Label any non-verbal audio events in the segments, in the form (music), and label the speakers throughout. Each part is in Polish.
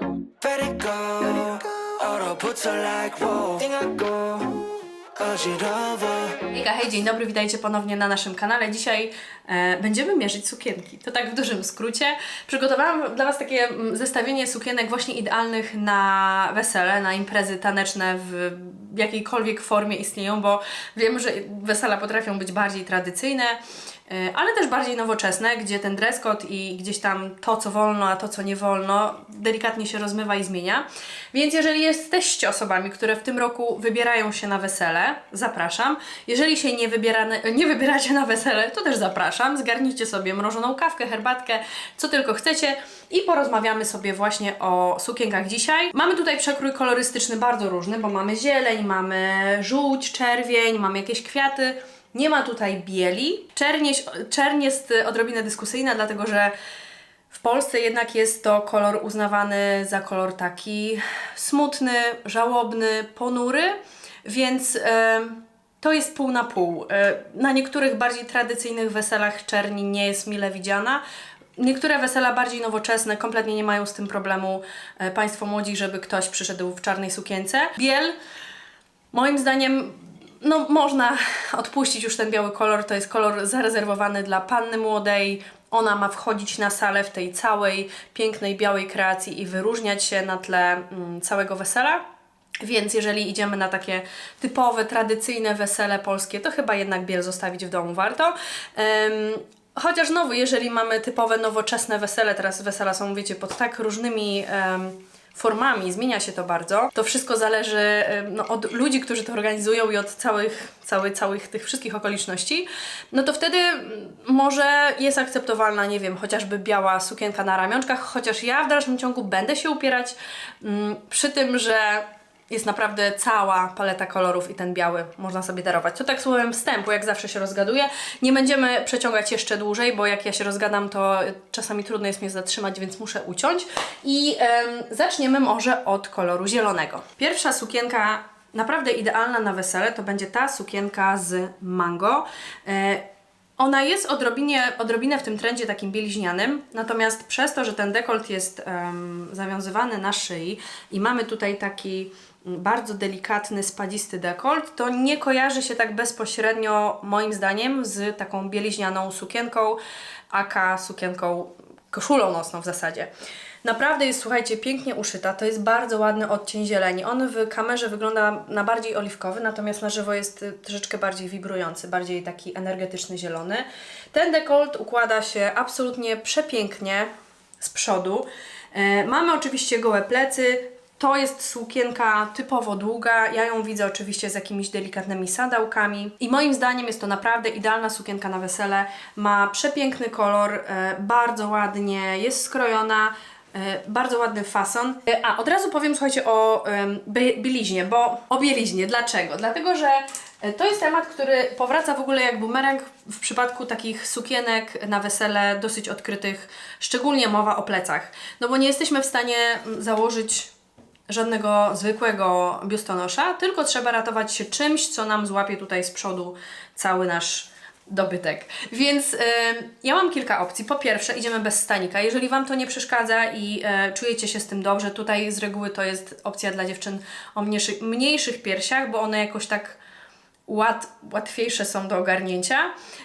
Speaker 1: Vertigo, auto puts her like whoa. Think I go,
Speaker 2: hej, dzień dobry, witajcie ponownie na naszym kanale. Dzisiaj e, będziemy mierzyć sukienki. To tak w dużym skrócie. Przygotowałam dla Was takie mm, zestawienie sukienek właśnie idealnych na wesele, na imprezy taneczne w jakiejkolwiek formie istnieją, bo wiem, że wesela potrafią być bardziej tradycyjne, ale też bardziej nowoczesne, gdzie ten dress code i gdzieś tam to, co wolno, a to, co nie wolno, delikatnie się rozmywa i zmienia. Więc jeżeli jesteście osobami, które w tym roku wybierają się na wesele, zapraszam. Jeżeli się nie, wybiera, nie wybieracie na wesele, to też zapraszam. Zgarnijcie sobie mrożoną kawkę, herbatkę, co tylko chcecie i porozmawiamy sobie właśnie o sukienkach dzisiaj. Mamy tutaj przekrój kolorystyczny bardzo różny, bo mamy zieleń, mamy żółć, czerwień, mamy jakieś kwiaty. Nie ma tutaj bieli. Czerń jest, czerń jest odrobinę dyskusyjna, dlatego że w Polsce jednak jest to kolor uznawany za kolor taki smutny, żałobny, ponury, więc e, to jest pół na pół. E, na niektórych bardziej tradycyjnych weselach czerni nie jest mile widziana. Niektóre wesela bardziej nowoczesne kompletnie nie mają z tym problemu e, Państwo młodzi, żeby ktoś przyszedł w czarnej sukience. Biel Moim zdaniem, no można odpuścić już ten biały kolor. To jest kolor zarezerwowany dla panny młodej. Ona ma wchodzić na salę w tej całej pięknej białej kreacji i wyróżniać się na tle mm, całego wesela. Więc jeżeli idziemy na takie typowe, tradycyjne wesele polskie, to chyba jednak biel zostawić w domu warto. Em, chociaż znowu, jeżeli mamy typowe, nowoczesne wesele, teraz wesela są, wiecie, pod tak różnymi em, formami, zmienia się to bardzo. To wszystko zależy no, od ludzi, którzy to organizują i od całych, cały, całych tych wszystkich okoliczności. No to wtedy może jest akceptowalna, nie wiem, chociażby biała sukienka na ramionczkach, chociaż ja w dalszym ciągu będę się upierać mm, przy tym, że jest naprawdę cała paleta kolorów i ten biały można sobie darować. To tak słowem wstępu, jak zawsze się rozgaduję. Nie będziemy przeciągać jeszcze dłużej, bo jak ja się rozgadam, to czasami trudno jest mnie zatrzymać, więc muszę uciąć. I em, zaczniemy może od koloru zielonego. Pierwsza sukienka naprawdę idealna na wesele to będzie ta sukienka z mango. E, ona jest odrobinie, odrobinę w tym trendzie takim bieliźnianym, natomiast przez to, że ten dekolt jest em, zawiązywany na szyi i mamy tutaj taki bardzo delikatny, spadzisty dekolt, to nie kojarzy się tak bezpośrednio, moim zdaniem, z taką bieliźnianą sukienką, aka sukienką, koszulą nocną w zasadzie. Naprawdę jest, słuchajcie, pięknie uszyta. To jest bardzo ładny odcień zieleni. On w kamerze wygląda na bardziej oliwkowy, natomiast na żywo jest y, troszeczkę bardziej wibrujący, bardziej taki energetyczny zielony. Ten dekolt układa się absolutnie przepięknie z przodu. E, mamy oczywiście gołe plecy. To jest sukienka typowo długa. Ja ją widzę oczywiście z jakimiś delikatnymi sadałkami. I moim zdaniem jest to naprawdę idealna sukienka na wesele. Ma przepiękny kolor, e, bardzo ładnie jest skrojona. E, Bardzo ładny fason. E, A od razu powiem, słuchajcie, o bieliźnie, bo o bieliźnie. Dlaczego? Dlatego, że e, to jest temat, który powraca w ogóle jak bumerang w przypadku takich sukienek na wesele dosyć odkrytych, szczególnie mowa o plecach. No bo nie jesteśmy w stanie założyć żadnego zwykłego biustonosza, tylko trzeba ratować się czymś, co nam złapie tutaj z przodu cały nasz dobytek. Więc e, ja mam kilka opcji. Po pierwsze, idziemy bez stanika. Jeżeli Wam to nie przeszkadza i e, czujecie się z tym dobrze, tutaj z reguły to jest opcja dla dziewczyn o mniejszych, mniejszych piersiach, bo one jakoś tak łat, łatwiejsze są do ogarnięcia.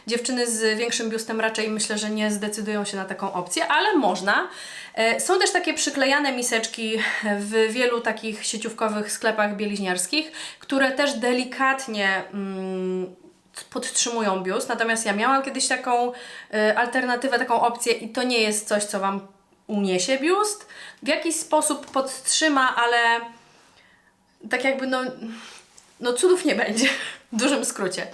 Speaker 2: Dziewczyny z większym biustem raczej myślę, że nie zdecydują się na taką opcję, ale można. E, Są też takie przyklejane miseczki w wielu takich sieciówkowych sklepach bieliźniarskich, które też delikatnie mm, podtrzymują biust. Natomiast ja miałam kiedyś taką y, alternatywę, taką opcję i to nie jest coś, co Wam uniesie biust. W jakiś sposób podtrzyma, ale tak jakby no, no cudów nie będzie, w dużym skrócie.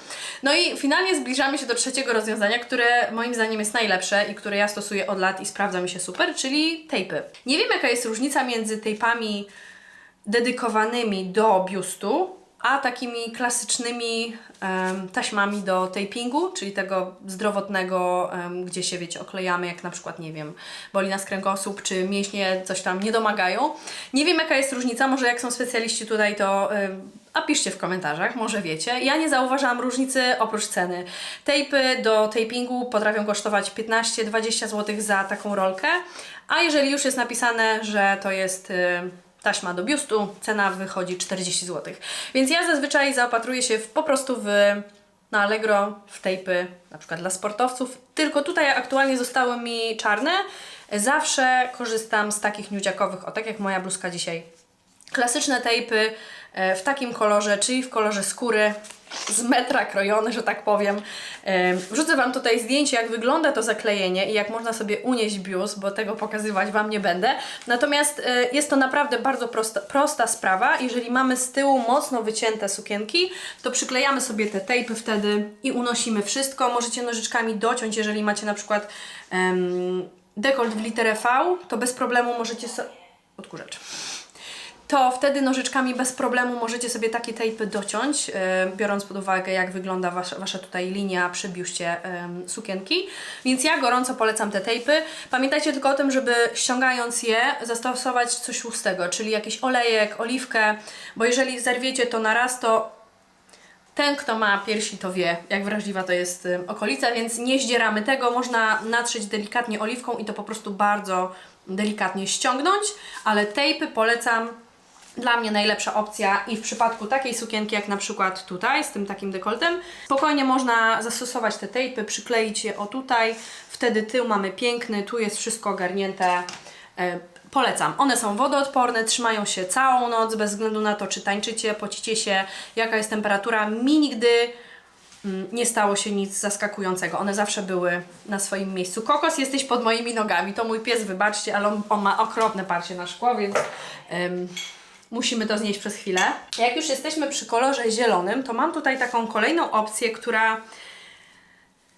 Speaker 2: No i finalnie zbliżamy się do trzeciego rozwiązania, które moim zdaniem jest najlepsze i które ja stosuję od lat i sprawdza mi się super, czyli tejpy. Nie wiem jaka jest różnica między tejpami dedykowanymi do biustu, a takimi klasycznymi taśmami do tapingu, czyli tego zdrowotnego, gdzie się, wiecie, oklejamy, jak na przykład, nie wiem, boli nas kręgosłup, czy mięśnie coś tam nie domagają. Nie wiem, jaka jest różnica, może jak są specjaliści tutaj, to A piszcie w komentarzach, może wiecie. Ja nie zauważyłam różnicy oprócz ceny. Tejpy do tapingu potrafią kosztować 15-20 zł za taką rolkę, a jeżeli już jest napisane, że to jest taśma do biustu, cena wychodzi 40 zł. Więc ja zazwyczaj zaopatruję się w, po prostu w na Allegro w tejpy, na przykład dla sportowców. Tylko tutaj aktualnie zostały mi czarne. Zawsze korzystam z takich nudziakowych, o tak jak moja bluzka dzisiaj. Klasyczne tejpy e, w takim kolorze, czyli w kolorze skóry, z metra krojone, że tak powiem. Wrzucę Wam tutaj zdjęcie, jak wygląda to zaklejenie i jak można sobie unieść biust, bo tego pokazywać Wam nie będę. Natomiast e, jest to naprawdę bardzo prosta, prosta sprawa. Jeżeli mamy z tyłu mocno wycięte sukienki, to przyklejamy sobie te tejpy wtedy i unosimy wszystko. Możecie nożyczkami dociąć, jeżeli macie na przykład em, dekolt w literę V, to bez problemu możecie sobie... Odkurzacz to wtedy nożyczkami bez problemu możecie sobie takie tejpy dociąć, e, biorąc pod uwagę, jak wygląda wasza, wasza tutaj linia przy biuście em, sukienki. Więc ja gorąco polecam te tejpy. Pamiętajcie tylko o tym, żeby ściągając je, zastosować coś tłustego, czyli jakiś olejek, oliwkę, bo jeżeli zerwiecie to na raz, to ten, kto ma piersi, to wie, jak wrażliwa to jest ym, okolica, więc nie zdzieramy tego. Można natrzeć delikatnie oliwką i to po prostu bardzo delikatnie ściągnąć, ale tejpy polecam. Dla mnie najlepsza opcja i w przypadku takiej sukienki, jak na przykład tutaj, z tym takim dekoltem, spokojnie można zastosować te tejpy, przykleić je o tutaj, wtedy tył mamy piękny, tu jest wszystko ogarnięte. E, Polecam. One są wodoodporne, trzymają się całą noc, bez względu na to, czy tańczycie, pocicie się, jaka jest temperatura. Mi nigdy mm, nie stało się nic zaskakującego. One zawsze były na swoim miejscu. Kokos, jesteś pod moimi nogami. To mój pies, wybaczcie, ale on, on ma okropne parcie na szkło, więc musimy to znieść przez chwilę. Jak już jesteśmy przy kolorze zielonym, to mam tutaj taką kolejną opcję, która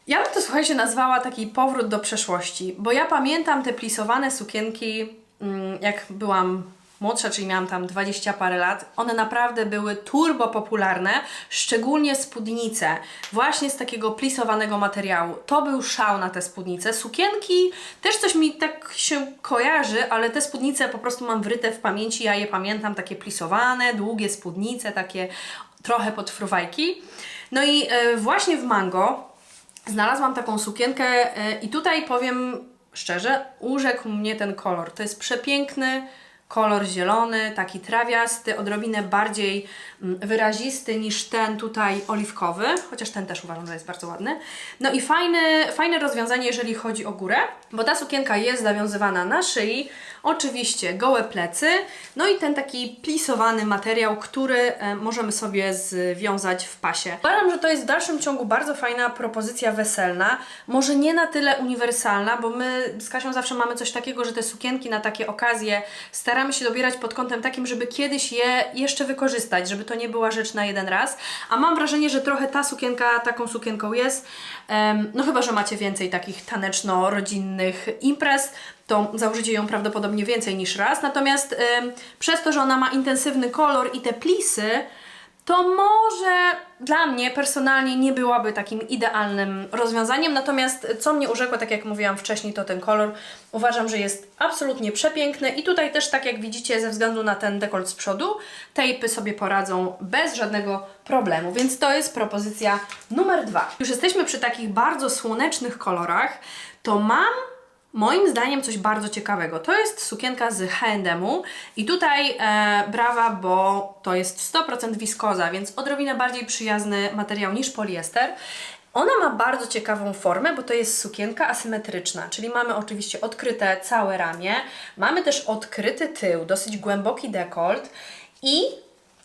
Speaker 2: ja bym to słuchajcie nazwała taki powrót do przeszłości, bo ja pamiętam te plisowane sukienki, mm, jak byłam młodsza, czyli miałam tam 20 parę lat. One naprawdę były turbo popularne, szczególnie spódnice, właśnie z takiego plisowanego materiału. To był szał na te spódnice. Sukienki też coś mi tak się kojarzy, ale te spódnice po prostu mam wryte w pamięci, ja je pamiętam, takie plisowane, długie spódnice, takie trochę pod fruwajki. No i e, właśnie w Mango Znalazłam taką sukienkę y, i tutaj powiem szczerze, urzekł mnie ten kolor. To jest przepiękny kolor zielony, taki trawiasty, odrobinę bardziej mm, wyrazisty niż ten tutaj oliwkowy, chociaż ten też uważam, że jest bardzo ładny. No i fajne, fajne rozwiązanie, jeżeli chodzi o górę, bo ta sukienka jest zawiązywana na szyi, oczywiście gołe plecy, no i ten taki plisowany materiał, który e, możemy sobie związać w pasie. Uważam, że to jest w dalszym ciągu bardzo fajna propozycja weselna, może nie na tyle uniwersalna, bo my z Kasią zawsze mamy coś takiego, że te sukienki na takie okazje staramy się dobierać pod kątem takim, żeby kiedyś je jeszcze wykorzystać, żeby to nie była rzecz na jeden raz, a mam wrażenie, że trochę ta sukienka taką sukienką jest, no chyba, że macie więcej takich taneczno-rodzinnych imprez, to założycie ją prawdopodobnie więcej niż raz. Natomiast przez to, że ona ma intensywny kolor i te plisy, to może dla mnie personalnie nie byłaby takim idealnym rozwiązaniem. Natomiast co mnie urzekło, tak jak mówiłam wcześniej, to ten kolor. Uważam, że jest absolutnie przepiękny i tutaj też, tak jak widzicie, ze względu na ten dekolt z przodu, tejpy sobie poradzą bez żadnego problemu. Więc to jest propozycja numer dwa. Już jesteśmy przy takich bardzo słonecznych kolorach, to mam Moim zdaniem coś bardzo ciekawego. To jest sukienka z H&M-u i tutaj e, brawa, bo to jest 100% wiskoza, więc odrobinę bardziej przyjazny materiał niż poliester. Ona ma bardzo ciekawą formę, bo to jest sukienka asymetryczna, czyli mamy oczywiście odkryte całe ramię, mamy też odkryty tył, dosyć głęboki dekolt i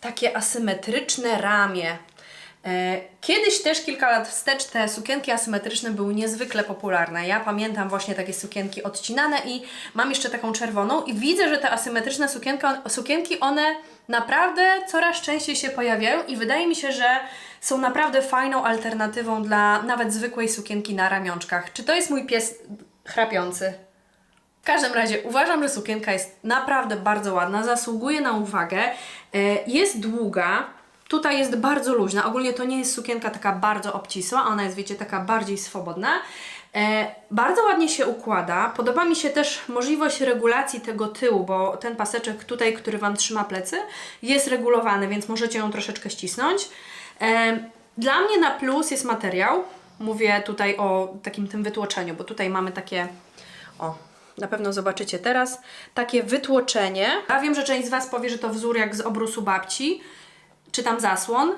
Speaker 2: takie asymetryczne ramię. E, Kiedyś też kilka lat wstecz te sukienki asymetryczne były niezwykle popularne. Ja pamiętam właśnie takie sukienki odcinane i mam jeszcze taką czerwoną i widzę, że te asymetryczne sukienka, sukienki, one naprawdę coraz częściej się pojawiają i wydaje mi się, że są naprawdę fajną alternatywą dla nawet zwykłej sukienki na ramionczkach. Czy to jest mój pies chrapiący? W każdym razie uważam, że sukienka jest naprawdę bardzo ładna, zasługuje na uwagę, e, jest długa, tutaj jest bardzo luźna. Ogólnie to nie jest sukienka taka bardzo obcisła, ona jest, wiecie, taka bardziej swobodna. E, bardzo ładnie się układa. Podoba mi się też możliwość regulacji tego tyłu, bo ten paseczek tutaj, który Wam trzyma plecy, jest regulowany, więc możecie ją troszeczkę ścisnąć. E, dla mnie na plus jest materiał. Mówię tutaj o takim tym wytłoczeniu, bo tutaj mamy takie, o, na pewno zobaczycie teraz, takie wytłoczenie. Ja wiem, że część z Was powie, że to wzór jak z obrusu babci, czy tam zasłon.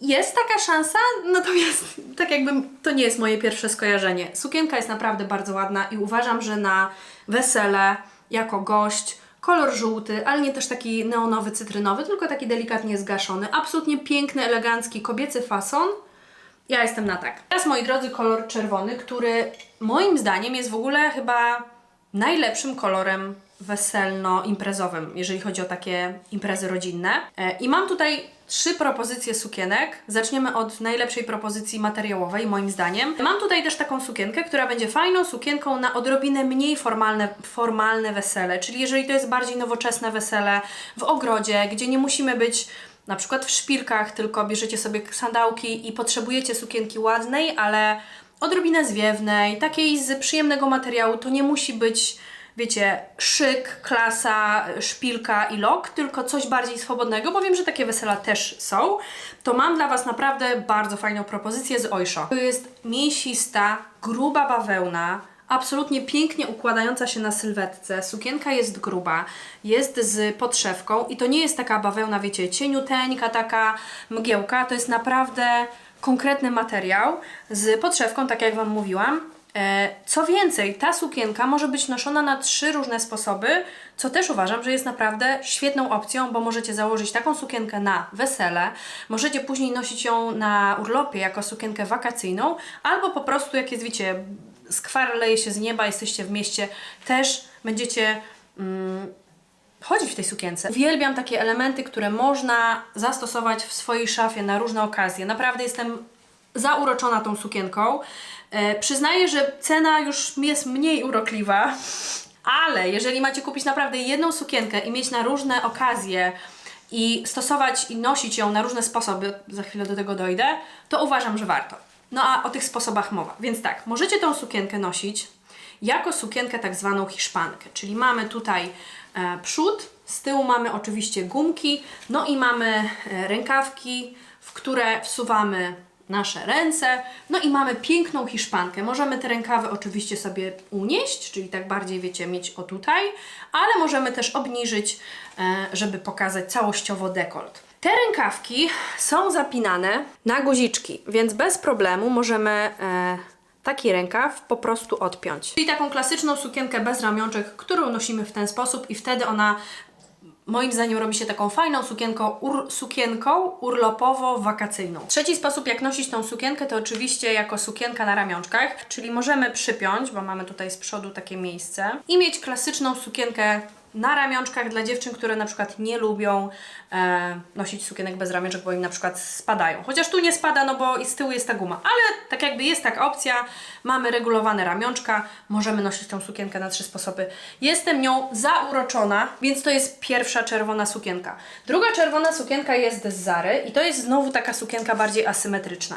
Speaker 2: Jest taka szansa, natomiast tak jakby to nie jest moje pierwsze skojarzenie. Sukienka jest naprawdę bardzo ładna i uważam, że na wesele jako gość kolor żółty, ale nie też taki neonowy, cytrynowy, tylko taki delikatnie zgaszony. Absolutnie piękny, elegancki, kobiecy fason. Ja jestem na tak. Teraz, moi drodzy, kolor czerwony, który moim zdaniem jest w ogóle chyba najlepszym kolorem weselno-imprezowym, jeżeli chodzi o takie imprezy rodzinne. E, I mam tutaj trzy propozycje sukienek. Zaczniemy od najlepszej propozycji materiałowej, moim zdaniem. Mam tutaj też taką sukienkę, która będzie fajną sukienką na odrobinę mniej formalne, formalne wesele, czyli jeżeli to jest bardziej nowoczesne wesele w ogrodzie, gdzie nie musimy być na przykład w szpilkach, tylko bierzecie sobie sandałki i potrzebujecie sukienki ładnej, ale odrobinę zwiewnej, takiej z przyjemnego materiału. To nie musi być, wiecie, szyk, klasa, szpilka i lok, tylko coś bardziej swobodnego, bo wiem, że takie wesela też są. To mam dla Was naprawdę bardzo fajną propozycję z Oysho. To jest mięsista, gruba bawełna, absolutnie pięknie układająca się na sylwetce. Sukienka jest gruba, jest z podszewką i to nie jest taka bawełna, wiecie, cieniuteńka, taka mgiełka, to jest naprawdę konkretny materiał z podszewką, tak jak Wam mówiłam. E, Co więcej, ta sukienka może być noszona na trzy różne sposoby, co też uważam, że jest naprawdę świetną opcją, bo możecie założyć taką sukienkę na wesele, możecie później nosić ją na urlopie jako sukienkę wakacyjną, albo po prostu jak jest, wiecie, skwar leje się z nieba, jesteście w mieście, też będziecie mm, chodzić w tej sukience. Uwielbiam takie elementy, które można zastosować w swojej szafie na różne okazje. Naprawdę jestem zauroczona tą sukienką. E, przyznaję, że cena już jest mniej urokliwa, ale jeżeli macie kupić naprawdę jedną sukienkę i mieć na różne okazje i stosować i nosić ją na różne sposoby, za chwilę do tego dojdę, to uważam, że warto. No a o tych sposobach mowa. Więc tak, możecie tą sukienkę nosić jako sukienkę tak zwaną hiszpankę, czyli mamy tutaj e, przód, z tyłu mamy oczywiście gumki, no i mamy e, rękawki, w które wsuwamy nasze ręce, no i mamy piękną hiszpankę. Możemy te rękawy oczywiście sobie unieść, czyli tak bardziej, wiecie, mieć o tutaj, ale możemy też obniżyć, e, żeby pokazać całościowo dekolt. Te rękawki są zapinane na guziczki, więc bez problemu możemy e, taki rękaw po prostu odpiąć. Czyli taką klasyczną sukienkę bez ramionczek, którą nosimy w ten sposób i wtedy ona moim zdaniem robi się taką fajną sukienką, ur, sukienką urlopowo-wakacyjną. Trzeci sposób, jak nosić tą sukienkę, to oczywiście jako sukienka na ramionczkach, czyli możemy przypiąć, bo mamy tutaj z przodu takie miejsce i mieć klasyczną sukienkę na ramionczkach dla dziewczyn, które na przykład nie lubią e, nosić sukienek bez ramionczek, bo im na przykład spadają. Chociaż tu nie spada, no bo i z tyłu jest ta guma. Ale tak jakby jest taka opcja, mamy regulowane ramionczka, możemy nosić tą sukienkę na trzy sposoby. Jestem nią zauroczona, więc to jest pierwsza czerwona sukienka. Druga czerwona sukienka jest z Zary i to jest znowu taka sukienka bardziej asymetryczna.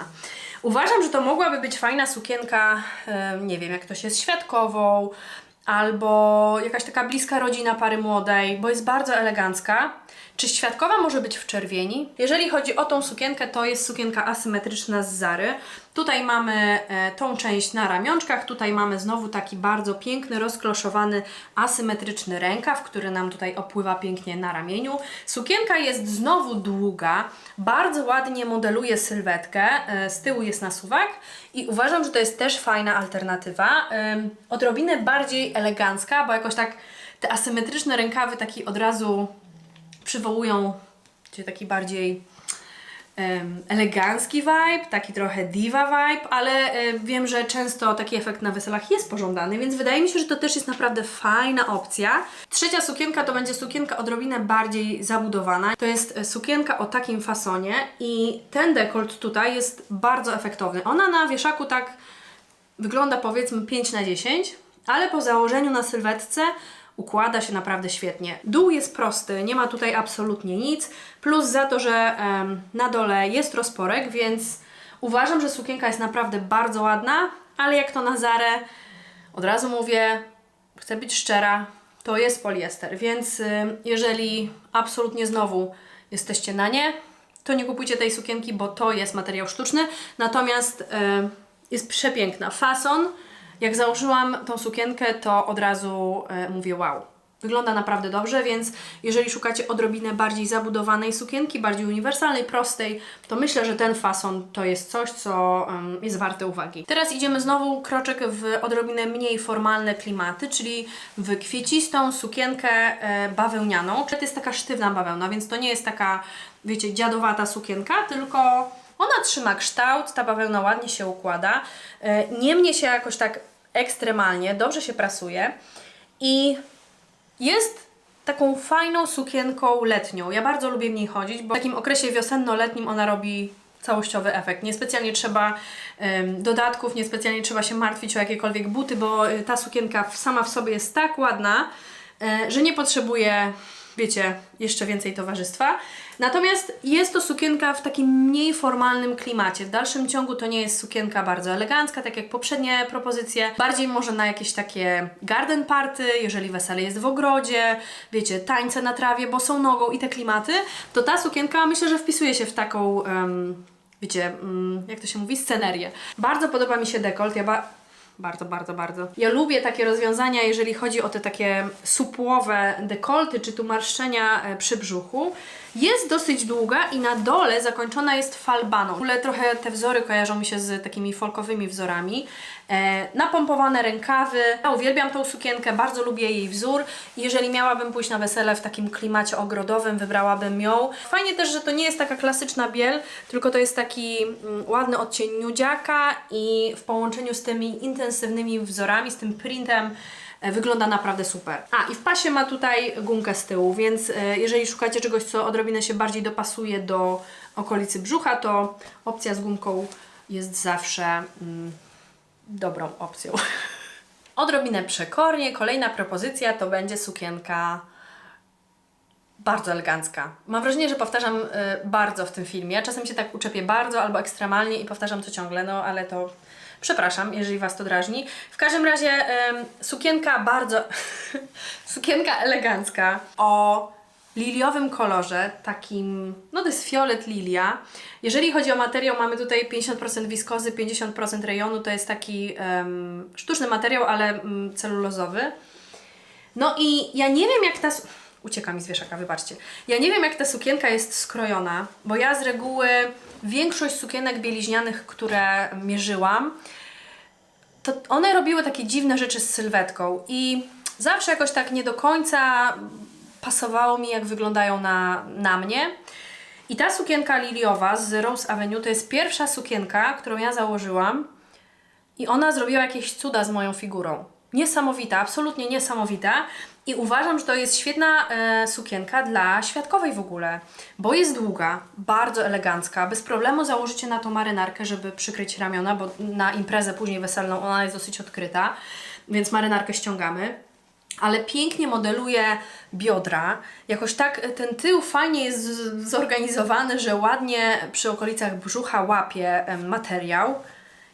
Speaker 2: Uważam, że to mogłaby być fajna sukienka, e, nie wiem, jak ktoś jest świadkową, albo jakaś taka bliska rodzina pary młodej, bo jest bardzo elegancka. Czy świadkowa może być w czerwieni? Jeżeli chodzi o tą sukienkę, to jest sukienka asymetryczna z Zary. Tutaj mamy e, tą część na ramionczkach, tutaj mamy znowu taki bardzo piękny, rozkloszowany, asymetryczny rękaw, który nam tutaj opływa pięknie na ramieniu. Sukienka jest znowu długa, bardzo ładnie modeluje sylwetkę, e, z tyłu jest nasuwak i uważam, że to jest też fajna alternatywa. Ym, odrobinę bardziej elegancka, bo jakoś tak te asymetryczne rękawy taki od razu przywołują cię taki bardziej em, elegancki vibe, taki trochę diva vibe, ale e, wiem, że często taki efekt na weselach jest pożądany, więc wydaje mi się, że to też jest naprawdę fajna opcja. Trzecia sukienka to będzie sukienka odrobinę bardziej zabudowana. To jest e, sukienka o takim fasonie i ten dekolt tutaj jest bardzo efektowny. Ona na wieszaku tak wygląda powiedzmy 5 na 10, ale po założeniu na sylwetce układa się naprawdę świetnie. Dół jest prosty, nie ma tutaj absolutnie nic, plus za to, że em, na dole jest rozporek, więc uważam, że sukienka jest naprawdę bardzo ładna, ale jak to na Zarę, od razu mówię, chcę być szczera, to jest poliester, więc y, jeżeli absolutnie znowu jesteście na nie, to nie kupujcie tej sukienki, bo to jest materiał sztuczny, natomiast y, jest przepiękna. Fason, jak założyłam tą sukienkę, to od razu y, mówię wow. Wygląda naprawdę dobrze, więc jeżeli szukacie odrobinę bardziej zabudowanej sukienki, bardziej uniwersalnej, prostej, to myślę, że ten fason to jest coś, co jest warte uwagi. Teraz idziemy znowu kroczek w odrobinę mniej formalne klimaty, czyli w kwiecistą sukienkę e, bawełnianą. To jest taka sztywna bawełna, więc to nie jest taka, wiecie, dziadowata sukienka, tylko ona trzyma kształt, ta bawełna ładnie się układa, e, nie mnie się jakoś tak ekstremalnie, dobrze się prasuje i jest taką fajną sukienką letnią. Ja bardzo lubię w niej chodzić, bo w takim okresie wiosenno-letnim ona robi całościowy efekt. Niespecjalnie trzeba em, dodatków, niespecjalnie trzeba się martwić o jakiekolwiek buty, bo y, ta sukienka sama w sobie jest tak ładna, e, że nie potrzebuje, wiecie, jeszcze więcej towarzystwa. Natomiast jest to sukienka w takim mniej formalnym klimacie. W dalszym ciągu to nie jest sukienka bardzo elegancka, tak jak poprzednie propozycje. Bardziej może na jakieś takie garden party, jeżeli wesele jest w ogrodzie, wiecie, tańce na trawie, bosą nogą i te klimaty, to ta sukienka myślę, że wpisuje się w taką, em, wiecie, mm, jak to się mówi, scenerię. Bardzo podoba mi się dekolt. Ja bardzo, bardzo, bardzo. Ja lubię takie rozwiązania, jeżeli chodzi o te takie supłowe dekolty, czy tu marszczenia e, przy brzuchu. Jest dosyć długa i na dole zakończona jest falbaną. W ogóle trochę te wzory kojarzą mi się z takimi folkowymi wzorami. E, napompowane rękawy. Ja uwielbiam tą sukienkę, bardzo lubię jej wzór. Jeżeli miałabym pójść na wesele w takim klimacie ogrodowym, wybrałabym ją. Fajnie też, że to nie jest taka klasyczna biel, tylko to jest taki mm, ładny odcień nudziaka i w połączeniu z tymi intensywnymi wzorami, z tym printem wygląda naprawdę super. A i w pasie ma tutaj gumkę z tyłu, więc e, jeżeli szukacie czegoś, co odrobinę się bardziej dopasuje do okolicy brzucha, to opcja z gumką jest zawsze mm, dobrą opcją. (laughs) Odrobinę przekornie, kolejna propozycja to będzie sukienka bardzo elegancka. Mam wrażenie, że powtarzam y, bardzo w tym filmie. Czasem się tak uczepię bardzo albo ekstremalnie i powtarzam to ciągle, no ale to przepraszam, jeżeli Was to drażni. W każdym razie ym, sukienka bardzo... (laughs) sukienka elegancka o liliowym kolorze, takim, no to jest fiolet lilia. Jeżeli chodzi o materiał, mamy tutaj 50% wiskozy, 50% rejonu, to jest taki sztuczny materiał, ale mm, celulozowy. No i ja nie wiem jak ta... Ucieka mi z wieszaka, wybaczcie. Ja nie wiem jak ta sukienka jest skrojona, bo ja z reguły większość sukienek bieliźnianych, które mierzyłam, to one robiły takie dziwne rzeczy z sylwetką i zawsze jakoś tak nie do końca pasowało mi, jak wyglądają na, na mnie. I ta sukienka liliowa z Rose Avenue to jest pierwsza sukienka, którą ja założyłam i ona zrobiła jakieś cuda z moją figurą. Niesamowita, absolutnie niesamowita. I uważam, że to jest świetna e, sukienka dla świadkowej w ogóle, bo jest długa, bardzo elegancka. Bez problemu założycie na to marynarkę, żeby przykryć ramiona, bo na imprezę później weselną ona jest dosyć odkryta, więc marynarkę ściągamy ale pięknie modeluje biodra. Jakoś tak e, ten tył fajnie jest zorganizowany, że ładnie przy okolicach brzucha łapie em, materiał.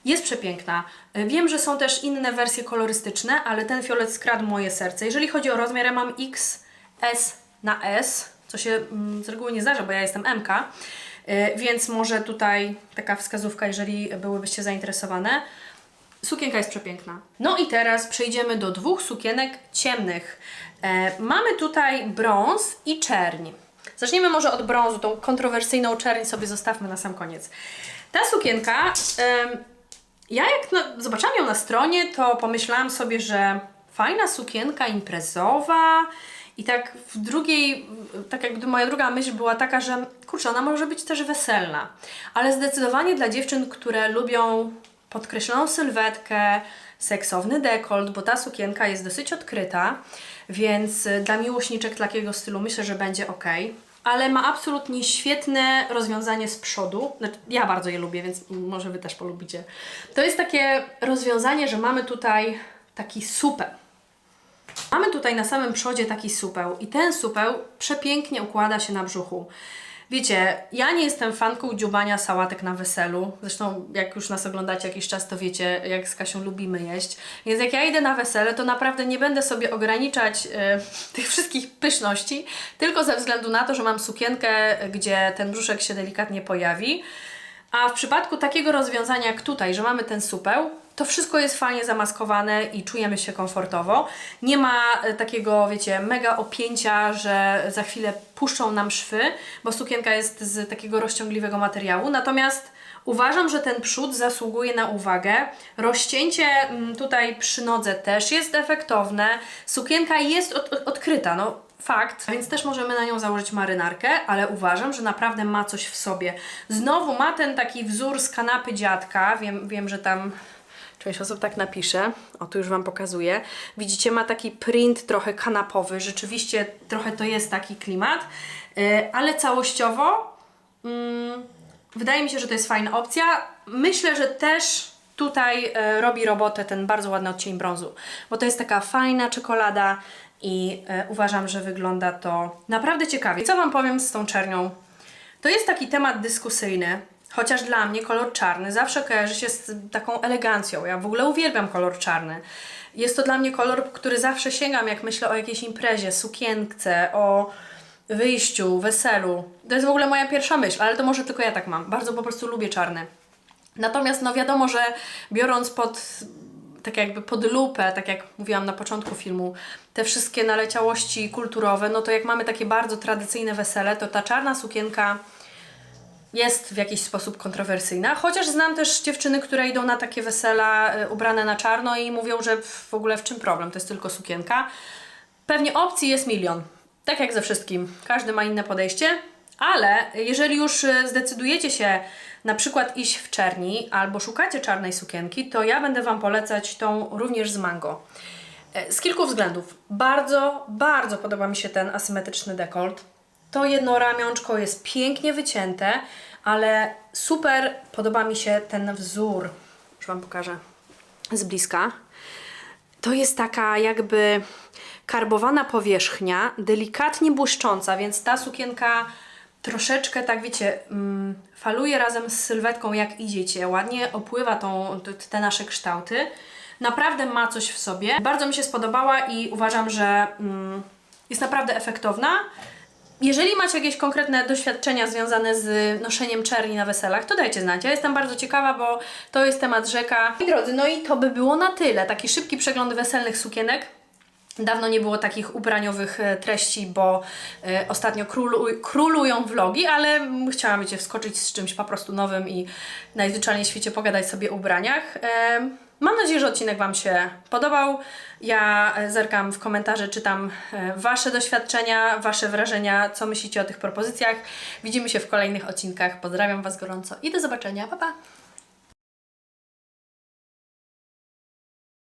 Speaker 2: Jest przepiękna. E, Wiem, że są też inne wersje kolorystyczne, ale ten fiolet skradł moje serce. Jeżeli chodzi o rozmiar, ja mam XS na S, co się mm, z reguły nie zdarza, bo ja jestem MK, e, więc może tutaj taka wskazówka, jeżeli byłybyście zainteresowane. Sukienka jest przepiękna. No i teraz przejdziemy do dwóch sukienek ciemnych. E, mamy tutaj brąz i czerń. Zacznijmy może od brązu, tą kontrowersyjną czerń sobie zostawmy na sam koniec. Ta sukienka, ja jak na, zobaczyłam ją na stronie, to pomyślałam sobie, że fajna sukienka imprezowa i tak w drugiej, tak jakby moja druga myśl była taka, że kurczę, ona może być też weselna, ale zdecydowanie dla dziewczyn, które lubią podkreśloną sylwetkę, seksowny dekolt, bo ta sukienka jest dosyć odkryta, więc dla miłośniczek takiego stylu myślę, że będzie ok. Ale ma absolutnie świetne rozwiązanie z przodu. Znaczy, ja bardzo je lubię, więc może Wy też polubicie. To jest takie rozwiązanie, że mamy tutaj taki supeł. Mamy tutaj na samym przodzie taki supeł i ten supeł przepięknie układa się na brzuchu. Wiecie, ja nie jestem fanką dziubania sałatek na weselu. Zresztą, jak już nas oglądacie jakiś czas, to wiecie, jak z Kasią lubimy jeść. Więc jak ja idę na wesele, to naprawdę nie będę sobie ograniczać e, (laughs) tych wszystkich pyszności, tylko ze względu na to, że mam sukienkę, gdzie ten brzuszek się delikatnie pojawi. A w przypadku takiego rozwiązania jak tutaj, że mamy ten supeł, to wszystko jest fajnie zamaskowane i czujemy się komfortowo. Nie ma e, takiego, wiecie, mega opięcia, że za chwilę puszczą nam szwy, bo sukienka jest z takiego rozciągliwego materiału. Natomiast uważam, że ten przód zasługuje na uwagę. Rozcięcie mm, tutaj przy nodze też jest efektowne. Sukienka jest od, od, odkryta, no fakt, więc też możemy na nią założyć marynarkę, ale uważam, że naprawdę ma coś w sobie. Znowu ma ten taki wzór z kanapy dziadka, wiem, wiem że tam część osób tak napisze, o tu już Wam pokazuję. Widzicie, ma taki print trochę kanapowy, rzeczywiście trochę to jest taki klimat, yy, ale całościowo mm, wydaje mi się, że to jest fajna opcja. Myślę, że też tutaj e, robi robotę ten bardzo ładny odcień brązu, bo to jest taka fajna czekolada i e, uważam, że wygląda to naprawdę ciekawie. Co Wam powiem z tą czernią? To jest taki temat dyskusyjny, chociaż dla mnie kolor czarny zawsze kojarzy się z taką elegancją. Ja w ogóle uwielbiam kolor czarny. Jest to dla mnie kolor, który zawsze sięgam, jak myślę o jakiejś imprezie, sukience, o wyjściu, weselu. To jest w ogóle moja pierwsza myśl, ale to może tylko ja tak mam. Bardzo po prostu lubię czarny. Natomiast no wiadomo, że biorąc pod tak jakby pod lupę, tak jak mówiłam na początku filmu, te wszystkie naleciałości kulturowe, no to jak mamy takie bardzo tradycyjne wesele, to ta czarna sukienka jest w jakiś sposób kontrowersyjna, chociaż znam też dziewczyny, które idą na takie wesela y, ubrane na czarno i mówią, że w ogóle w czym problem, to jest tylko sukienka. Pewnie opcji jest milion, tak jak ze wszystkim, każdy ma inne podejście, ale jeżeli już y, zdecydujecie się na przykład iść w czerni albo szukacie czarnej sukienki, to ja będę Wam polecać tą również z mango. E, Z kilku względów. Bardzo, bardzo podoba mi się ten asymetryczny dekolt. To jedno ramionczko jest pięknie wycięte, ale super podoba mi się ten wzór. Już Wam pokażę z bliska. To jest taka jakby karbowana powierzchnia, delikatnie błyszcząca, więc ta sukienka troszeczkę, tak wiecie, mm, faluje razem z sylwetką jak idziecie, ładnie opływa tą, te nasze kształty. Naprawdę ma coś w sobie. Bardzo mi się spodobała i uważam, że mm, jest naprawdę efektowna. Jeżeli macie jakieś konkretne doświadczenia związane z noszeniem czerni na weselach, to dajcie znać. Ja jestem bardzo ciekawa, bo to jest temat rzeka. I drodzy, no i to by było na tyle. Taki szybki przegląd weselnych sukienek. Dawno nie było takich ubraniowych e, treści, bo e, ostatnio królu, królują vlogi, ale chciałam, wiecie, wskoczyć z czymś po prostu nowym i najzwyczajniej w świecie pogadać sobie o ubraniach. E, mam nadzieję, że odcinek Wam się podobał. Ja e, zerkam w komentarze, czytam e, Wasze doświadczenia, Wasze wrażenia, co myślicie o tych propozycjach. Widzimy się w kolejnych odcinkach. Pozdrawiam Was gorąco i do zobaczenia. Pa, pa!